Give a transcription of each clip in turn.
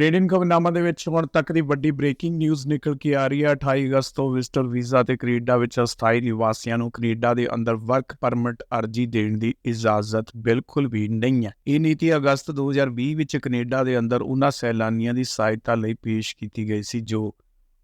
Canadian ਖਬਰਨਾਮਾ ਦੇ ਵਿੱਚ ਹੁਣ ਤੱਕ ਦੀ ਵੱਡੀ ਬ੍ਰੇਕਿੰਗ ਨਿਊਜ਼ ਨਿਕਲ ਕੇ ਆ ਰਹੀ ਹੈ। 28 ਅਗਸਤ ਤੋਂ ਵਿਜ਼ਟਰ ਵੀਜ਼ਾ ਤੇ ਕੈਨੇਡਾ ਵਿੱਚ ਅਸਥਾਈ ਨਿਵਾਸੀਆਂ ਨੂੰ ਕੈਨੇਡਾ ਦੇ ਅੰਦਰ ਵਰਕ ਪਰਮਿਟ ਅਰਜ਼ੀ ਦੇਣ ਦੀ ਇਜਾਜ਼ਤ ਬਿਲਕੁਲ ਵੀ ਨਹੀਂ ਹੈ। ਇਹ ਨੀਤੀ ਅਗਸਤ 2020 ਵਿੱਚ ਕੈਨੇਡਾ ਦੇ ਅੰਦਰ ਉਹਨਾਂ ਸੈਲਾਨੀਆਂ ਦੀ ਸਹਾਇਤਾ ਲਈ ਪੇਸ਼ ਕੀਤੀ ਗਈ ਸੀ, ਜੋ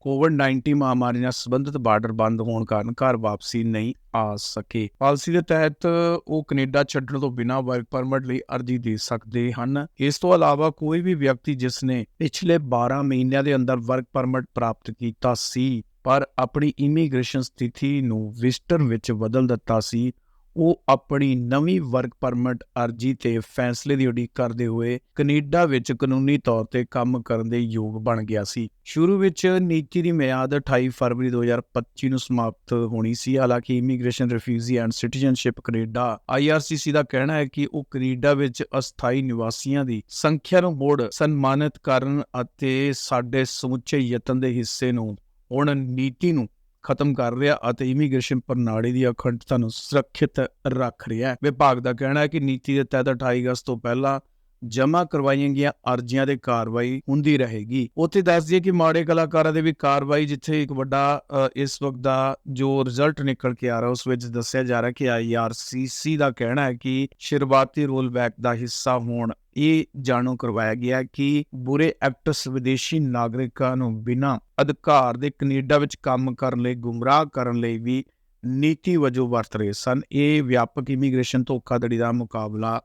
ਕੋਵਿਡ-19 ਮਹਾਮਾਰੀ ਨਾਲ ਸੰਬੰਧਿਤ ਬਾਰਡਰ ਬੰਦ ਹੋਣ ਕਾਰਨ ਘਰ ਵਾਪਸੀ ਨਹੀਂ ਆ ਸਕੇ। ਪਾਲਿਸੀ ਦੇ ਤਹਿਤ ਉਹ ਕੈਨੇਡਾ ਛੱਡਣ ਤੋਂ ਬਿਨਾਂ ਵਰਕ ਪਰਮਿਟ ਲਈ ਅਰਜ਼ੀ ਦੇ ਸਕਦੇ ਹਨ। ਇਸ ਤੋਂ ਇਲਾਵਾ ਕੋਈ ਵੀ ਵਿਅਕਤੀ ਜਿਸ ਨੇ ਪਿਛਲੇ 12 ਮਹੀਨਿਆਂ ਦੇ ਅੰਦਰ ਵਰਕ ਪਰਮਿਟ ਪ੍ਰਾਪਤ ਕੀਤਾ ਸੀ, ਪਰ ਆਪਣੀ ਇਮੀਗ੍ਰੇਸ਼ਨ ਸਥਿਤੀ ਨੂੰ ਵਿਜ਼ਟਰ ਵਿੱਚ ਬਦਲ ਦਿੱਤਾ ਸੀ ਉਹ ਆਪਣੀ ਨਵੀਂ ਵਰਕ ਪਰਮਿਟ ਅਰਜ਼ੀ ਤੇ ਫੈਸਲੇ ਦੀ ਉਡੀਕ ਕਰਦੇ ਹੋਏ ਕੈਨੇਡਾ ਵਿੱਚ ਕਾਨੂੰਨੀ ਤੌਰ ਤੇ ਕੰਮ ਕਰਨ ਦੇ ਯੋਗ ਬਣ ਗਿਆ ਸੀ। ਸ਼ੁਰੂ ਵਿੱਚ ਨੀਤੀ ਦੀ ਮਿਆਦ 28 ਫਰਵਰੀ 2025 ਨੂੰ ਸਮਾਪਤ ਹੋਣੀ ਸੀ। ਹਾਲਾਂਕਿ immigration refugee and citizenship Canada IRCC ਦਾ ਕਹਿਣਾ ਹੈ ਕਿ ਉਹ ਕੈਨੇਡਾ ਵਿੱਚ ਅਸਥਾਈ ਨਿਵਾਸੀਆਂ ਦੀ ਸੰਖਿਆ ਨੂੰ ਮੁੜ ਸਨਮਾਨਿਤ ਕਰਨ ਅਤੇ ਸਾਡੇ ਸਮੁੱਚੇ ਯਤਨ ਦੇ ਹਿੱਸੇ ਨੂੰ, ਹੁਣ ਨੀਤੀ ਨੂੰ ਖਤਮ ਕਰ ਰਿਹਾ ਅਤੇ ਇਮੀਗ੍ਰੇਸ਼ਨ ਪ੍ਰਣਾਲੀ ਦੀ ਅਖੰਡਤਾ ਨੂੰ ਸੁਰੱਖਿਅਤ ਰੱਖ ਰਿਹਾ ਹੈ। ਵਿਭਾਗ ਦਾ ਕਹਿਣਾ ਹੈ ਕਿ ਨੀਤੀ ਦੇ ਤਹਿਤ 28 ਅਗਸਤ ਤੋਂ ਪਹਿਲਾਂ ਜਮ੍ਹਾਂ ਕਰਵਾਈਆਂ ਗਈਆਂ ਅਰਜ਼ੀਆਂ ਦੇ ਕਾਰਵਾਈ ਹੁੰਦੀ ਰਹੇਗੀ। ਉੱਥੇ ਦੱਸ ਦਈਏ ਕਿ ਮਾੜੇ ਕਲਾਕਾਰਾਂ ਦੇ ਵੀ ਕਾਰਵਾਈ ਜਿੱਥੇ ਇੱਕ ਵੱਡਾ ਇਸ ਵਕਤ ਦਾ ਜੋ ਰਿਜ਼ਲਟ ਨਿਕਲ ਕੇ ਆ ਰਿਹਾ, ਉਸ ਵਿੱਚ ਦੱਸਿਆ ਜਾ ਰਿਹਾ ਕਿ ਆਈਆਰਸੀਸੀ ਦਾ ਕਹਿਣਾ ਹੈ ਕਿ ਸ਼ੁਰੂਆਤੀ ਰੋਲ ਦਾ ਹਿੱਸਾ ਹੋਣ, ਇਹ ਜਾਣੂ ਕਰਵਾਇਆ ਗਿਆ ਕਿ ਬੁਰੇ ਐਕਟਸ ਵਿਦੇਸ਼ੀ ਨਾਗਰਿਕਾਂ ਨੂੰ ਬਿਨਾਂ ਅਧਿਕਾਰ ਦੇ ਕੈਨੇਡਾ ਵਿੱਚ ਕੰਮ ਕਰਨ ਲਈ, ਗੁੰਮਰਾਹ ਕਰਨ ਲਈ ਵੀ ਨੀਤੀ ਵਜੋਂ ਵਰਤ ਰਹੇ ਸਨ। ਇਹ ਵਿਆਪਕ ਇਮੀਗ੍ਰੇਸ਼ਨ ਧੋਖਾਧੜੀ ਦਾ ਮੁਕਾਬਲਾ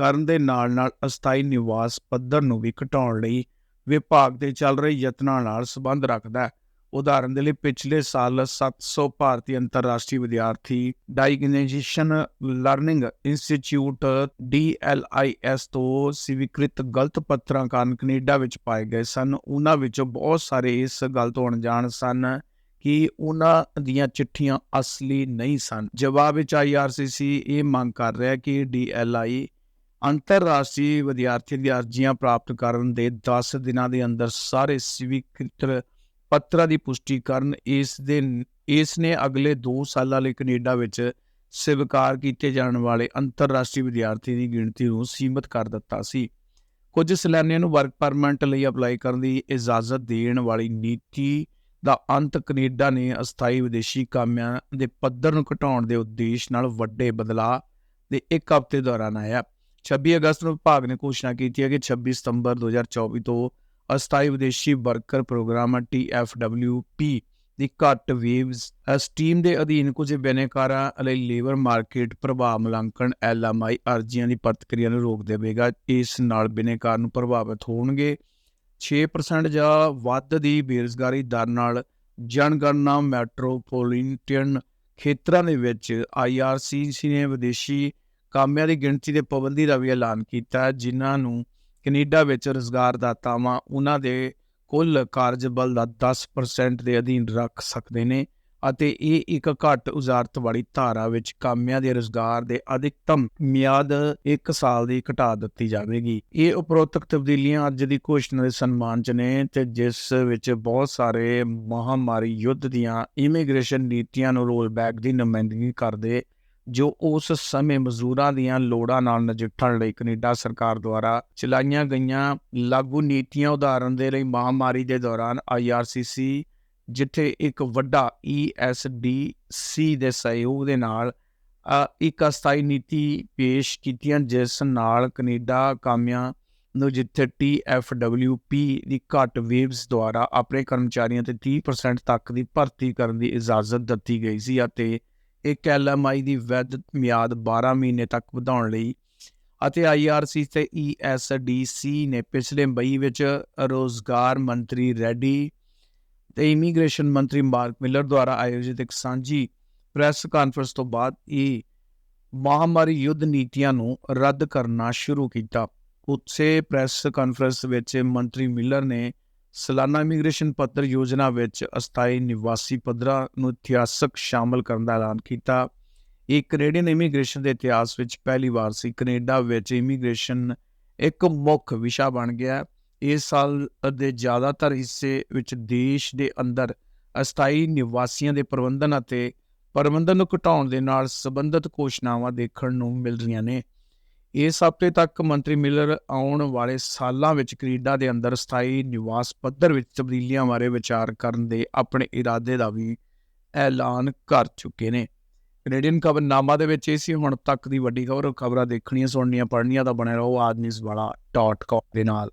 ਕਰਨ ਦੇ ਨਾਲ-ਨਾਲ ਅਸਥਾਈ ਨਿਵਾਸ ਪੱਧਰ ਨੂੰ ਵੀ ਘਟਾਉਣ ਲਈ ਵਿਭਾਗ ਦੇ ਚੱਲ ਰਹੇ ਯਤਨਾਂ ਨਾਲ ਸੰਬੰਧ ਰੱਖਦਾ ਹੈ। ਉਦਾਹਰਨ ਦੇ ਲਈ, ਪਿਛਲੇ ਸਾਲ 700 ਭਾਰਤੀ ਅੰਤਰਰਾਸ਼ਟਰੀ ਵਿਦਿਆਰਥੀ ਡਾਈਗਨੇਜੇਸ਼ਨ ਲਰਨਿੰਗ ਇੰਸਟੀਚਿਊਟ DLIS ਤੋਂ ਸਵੀਕ੍ਰਿਤ ਗਲਤ ਪੱਤਰਾਂ ਕਾਰਨ ਕੈਨੇਡਾ ਵਿੱਚ ਪਾਏ ਗਏ ਸਨ। ਉਹਨਾਂ ਵਿੱਚੋਂ ਬਹੁਤ ਸਾਰੇ ਇਸ ਗੱਲ ਤੋਂ ਅਣਜਾਣ ਸਨ ਕਿ ਉਹਨਾਂ ਦੀਆਂ ਚਿੱਠੀਆਂ ਅਸਲੀ ਨਹੀਂ ਸਨ। ਜਵਾਬ ਵਿੱਚ IRCC ਇਹ ਮੰਗ ਕਰ ਰਿਹਾ ਹੈ ਕਿ DLI ਅੰਤਰਰਾਸ਼ਟਰੀ ਵਿਦਿਆਰਥੀ ਦੀ ਅਰਜ਼ੀਆਂ ਪ੍ਰਾਪਤ ਕਰਨ ਦੇ 10 ਦਿਨਾਂ ਦੇ ਅੰਦਰ ਸਾਰੇ ਸਵੀਕ੍ਰਿਤ ਪੱਤਰਾਂ ਦੀ ਪੁਸ਼ਟੀ ਕਰਨ, ਇਸ ਦੇ, ਇਸ ਨੇ ਅਗਲੇ 2 ਸਾਲਾਂ ਲਈ ਕੈਨੇਡਾ ਵਿੱਚ ਸਵੀਕਾਰ ਕੀਤੇ ਜਾਣ ਵਾਲੇ ਅੰਤਰਰਾਸ਼ਟਰੀ ਵਿਦਿਆਰਥੀ ਦੀ ਗਿਣਤੀ ਨੂੰ ਸੀਮਿਤ ਕਰ ਦਿੱਤਾ ਸੀ। ਕੁਝ ਸੈਲਾਨੀਆਂ ਨੂੰ ਵਰਕ ਪਰਮਿਟ ਲਈ ਅਪਲਾਈ ਕਰਨ ਦੀ ਇਜਾਜ਼ਤ ਦੇਣ ਵਾਲੀ ਨੀਤੀ ਦਾ ਅੰਤ ਕੈਨੇਡਾ ਨੇ ਅਸਥਾਈ ਵਿਦੇਸ਼ੀ ਕਾਮਿਆਂ ਦੇ ਪੱਧਰ ਨੂੰ ਘਟਾਉਣ ਦੇ ਉਦੇਸ਼ ਨਾਲ ਵੱਡੇ ਬਦਲਾਅ ਦੇ ਇੱਕ ਹਫ਼ਤੇ ਦੌਰਾਨ ਆਇਆ। 26 ਅਗਸਤ ਨੂੰ ਵਿਭਾਗ ਨੇ ਘੋਸ਼ਣਾ ਕੀਤੀ ਹੈ ਕਿ 26 ਸਤੰਬਰ 2024 ਤੋਂ ਅਸਥਾਈ ਵਿਦੇਸ਼ੀ ਵਰਕਰ ਪ੍ਰੋਗਰਾਮ TFWP ਦੀ ਘੱਟ ਵੇਵਸ ਸਟੀਮ ਦੇ ਅਧੀਨ ਕੁਝ ਬਿਨੇਕਾਰਾਂ ਲਈ ਲੇਬਰ ਮਾਰਕੀਟ ਪ੍ਰਭਾਵ ਮੁਲਾਂਕਣ LMI ਅਰਜ਼ੀਆਂ ਦੀ ਪ੍ਰਤੀਕਿਰਿਆ ਨੂੰ ਰੋਕ ਦੇਵੇਗਾ ਇਸ ਨਾਲ ਬਿਨੇਕਾਰ ਨੂੰ ਪ੍ਰਭਾਵਿਤ ਹੋਣਗੇ। 6% ਜਾਂ ਵੱਧ ਦੀ ਬੇਰੁਜ਼ਗਾਰੀ ਦਰ ਨਾਲ ਜਨਗਣਨਾ ਮੈਟਰੋਪੋਲੀਟਨ ਖੇਤਰਾਂ ਦੇ ਵਿੱਚ IRCC ਨੇ ਵਿਦੇਸ਼ੀ ਕਾਮਿਆਂ ਦੀ ਗਿਣਤੀ ਦੇ ਪਾਬੰਦੀ ਦਾ ਵੀ ਐਲਾਨ ਕੀਤਾ, ਜਿਨ੍ਹਾਂ ਨੂੰ ਕੈਨੇਡਾ ਵਿੱਚ ਰੁਜ਼ਗਾਰਦਾਤਾਵਾਂ ਉਹਨਾਂ ਦੇ ਕੁੱਲ ਕਾਰਜਬਲ ਦਾ 10% ਦੇ ਅਧੀਨ ਰੱਖ ਸਕਦੇ ਨੇ ਅਤੇ ਇਹ ਇੱਕ ਘੱਟ ਉਜ਼ਾਰਤ ਵਾਲੀ ਧਾਰਾ ਵਿੱਚ ਕਾਮਿਆਂ ਦੇ ਰੁਜ਼ਗਾਰ ਦੇ ਅਧਿਕਤਮ ਮਿਆਦ 1 ਸਾਲ ਦੀ ਘਟਾ ਦਿੱਤੀ ਜਾਵੇਗੀ। ਇਹ ਉਪਰੋਕਤ ਤਬਦੀਲੀਆਂ ਅੱਜ ਦੀ ਘੋਸ਼ਣਾ ਦੇ ਸਨਮਾਨ ਚ ਨੇ ਤੇ ਜਿਸ ਵਿੱਚ ਬਹੁਤ ਸਾਰੇ ਮਹਾਮਾਰੀ ਯੁੱਧ ਦੀਆਂ ਇਮੀਗ੍ਰੇਸ਼ਨ ਨੀਤੀਆਂ ਨੂੰ ਰੋਲਬੈਕ ਦੀ ਨੁਮਾਇੰਦਗੀ ਕਰਦੇ ਜੋ ਉਸ ਸਮੇਂ ਮਜ਼ਦੂਰਾਂ ਦੀਆਂ ਲੋੜਾਂ ਨਾਲ ਨਜਿੱਠਣ ਲਈ ਕੈਨੇਡਾ ਸਰਕਾਰ ਦੁਆਰਾ ਚਲਾਈਆਂ ਗਈਆਂ ਲਾਗੂ ਨੀਤੀਆਂ ਉਦਾਹਰਨ ਦੇ ਲਈ ਮਹਾਮਾਰੀ ਦੇ ਦੌਰਾਨ IRCC ਜਿੱਥੇ ਇੱਕ ਵੱਡਾ ESDC ਦੇ ਸਹਿਯੋਗ ਦੇ ਨਾਲ ਇੱਕ ਅਸਥਾਈ ਨੀਤੀ ਪੇਸ਼ ਕੀਤੀਆਂ, ਜਿਸ ਨਾਲ ਕੈਨੇਡਾ ਕਾਮਿਆਂ ਨੂੰ ਜਿੱਥੇ TFWP ਦੀ ਘੱਟ ਵੇਵਸ ਦੁਆਰਾ ਆਪਣੇ ਕਰਮਚਾਰੀਆਂ ਤੇ 30% ਤੱਕ ਦੀ ਭਰਤੀ ਕਰਨ ਦੀ ਇਜਾਜ਼ਤ ਦਿੱਤੀ ਗਈ ਸੀ ਅਤੇ ਇੱਕ LMI ਦੀ ਵੈਧ ਮਿਆਦ 12 ਮਹੀਨੇ ਤੱਕ ਵਧਾਉਣ ਲਈ ਅਤੇ IRC ਤੇ ESDC ਨੇ ਪਿਛਲੇ ਮਈ ਵਿੱਚ ਰੋਜ਼ਗਾਰ ਮੰਤਰੀ ਰੈਡੀ ਤੇ ਇਮੀਗ੍ਰੇਸ਼ਨ ਮੰਤਰੀ ਮਾਰਕ ਮਿਲਰ ਦੁਆਰਾ ਆਯੋਜਿਤ ਇੱਕ ਸਾਂਝੀ ਪ੍ਰੈਸ ਕਾਨਫਰੰਸ ਤੋਂ ਬਾਅਦ ਇਹ ਮਹਾਮਾਰੀ ਯੁੱਧ ਨੀਤੀਆਂ ਨੂੰ ਰੱਦ ਕਰਨਾ ਸ਼ੁਰੂ ਕੀਤਾ। ਉਸੇ ਪ੍ਰੈਸ ਕਾਨਫਰੰਸ ਵਿੱਚ ਮੰਤਰੀ ਮਿਲਰ ਨੇ ਸਾਲਾਨਾ ਇਮੀਗ੍ਰੇਸ਼ਨ ਪੱਤਰ ਯੋਜਨਾ ਵਿੱਚ ਅਸਥਾਈ ਨਿਵਾਸੀ ਪੱਧਰਾਂ ਨੂੰ ਇਤਿਹਾਸਕ ਸ਼ਾਮਲ ਕਰਨ ਦਾ ਐਲਾਨ ਕੀਤਾ। ਇਹ ਕੈਨੇਡੀਅਨ ਇਮੀਗ੍ਰੇਸ਼ਨ ਦੇ ਇਤਿਹਾਸ ਵਿੱਚ ਪਹਿਲੀ ਵਾਰ ਸੀ। ਕੈਨੇਡਾ ਵਿੱਚ ਇਮੀਗ੍ਰੇਸ਼ਨ ਇੱਕ ਮੁੱਖ ਵਿਸ਼ਾ ਬਣ ਗਿਆ। ਇਸ ਸਾਲ ਦੇ ਜ਼ਿਆਦਾਤਰ ਹਿੱਸੇ ਵਿੱਚ ਦੇਸ਼ ਦੇ ਅੰਦਰ ਅਸਥਾਈ ਨਿਵਾਸੀਆਂ ਦੇ ਪ੍ਰਬੰਧਨ ਅਤੇ ਪ੍ਰਬੰਧਨ ਨੂੰ ਘਟਾਉਣ ਦੇ ਨਾਲ ਸੰਬੰਧਿਤ ਘੋਸ਼ਣਾਵਾਂ ਦੇਖਣ ਨੂੰ ਮਿਲ ਰਹੀਆਂ ਨੇ। ਇਸ ਹਫ਼ਤੇ ਤੱਕ ਮੰਤਰੀ ਮਿਲਰ ਆਉਣ ਵਾਲੇ ਸਾਲਾਂ ਵਿੱਚ ਕੈਨੇਡਾ ਦੇ ਅੰਦਰ ਸਥਾਈ ਨਿਵਾਸ ਪੱਧਰ ਵਿੱਚ ਤਬਦੀਲੀਆਂ ਬਾਰੇ ਵਿਚਾਰ ਕਰਨ ਦੇ ਆਪਣੇ ਇਰਾਦੇ ਦਾ ਵੀ ਐਲਾਨ ਕਰ ਚੁੱਕੇ ਨੇ। ਕੈਨੇਡੀਅਨ ਖਬਰਨਾਮਾ ਦੇ ਵਿੱਚ ਇਹ ਸੀ, ਹੁਣ ਤੱਕ ਦੀ ਵੱਡੀ ਖਬਰ, ਖਬਰਾਂ ਦੇਖਣੀਆਂ, ਸੁਣਨੀਆਂ, ਪੜ੍ਹਨੀਆਂ ਤਾਂ ਬਣੇ ਰਹੋ ਆਜ ਨਿਊਜ਼ ਵਾਲਾ ਡਾਟ ਦੇ ਨਾਲ।